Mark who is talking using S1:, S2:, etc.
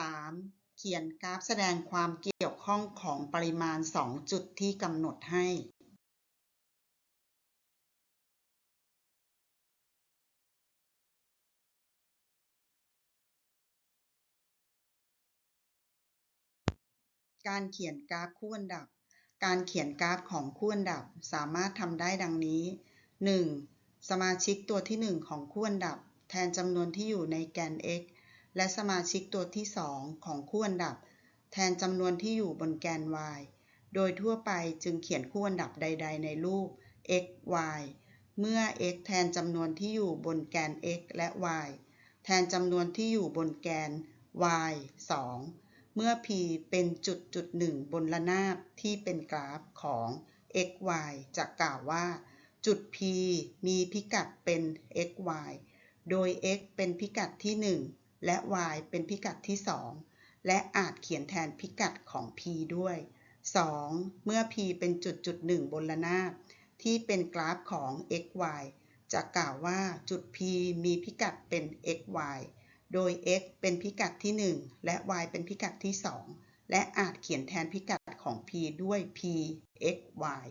S1: 3. เขียนกราฟแสดงความเกี่ยวข้องของปริมาณ 2 จุดที่กำหนดให้การเขียนกราฟคู่อันดับ การเขียนกราฟของคู่อันดับสามารถทำได้ดังนี้ 1. สมาชิกตัวที่ 1 ของคู่อันดับ แทนจำนวนที่อยู่ในแกน x และสมาชิกตัวที่ 2 ของคู่อันดับ แทนจำนวนที่อยู่บนแกน y โดยทั่วไปจึงเขียนคู่อันดับใด ๆ ในรูป x y เมื่อ x แทนจำนวนที่อยู่บนแกน x และ y แทนจำนวนที่อยู่บนแกน y 2 เมื่อ p เป็นจุดจุดหนึ่งบนระนาบที่เป็นกราฟของ x y จะกล่าวว่า จุด p มีพิกัดเป็น x y โดย x เป็นพิกัดที่ 1 และ y เป็นพิกัดที่ 2 และอาจเขียนแทนพิกัดของ p ด้วย 2. เมื่อ p เป็นจุดจุดหนึ่งบนระนาบที่เป็นกราฟของ x y จะกล่าวว่าจุด p มีพิกัดเป็น x y โดย x เป็นพิกัดที่ 1 และ y เป็นพิกัดที่ 2 และอาจเขียนแทนพิกัดของ p ด้วย p x y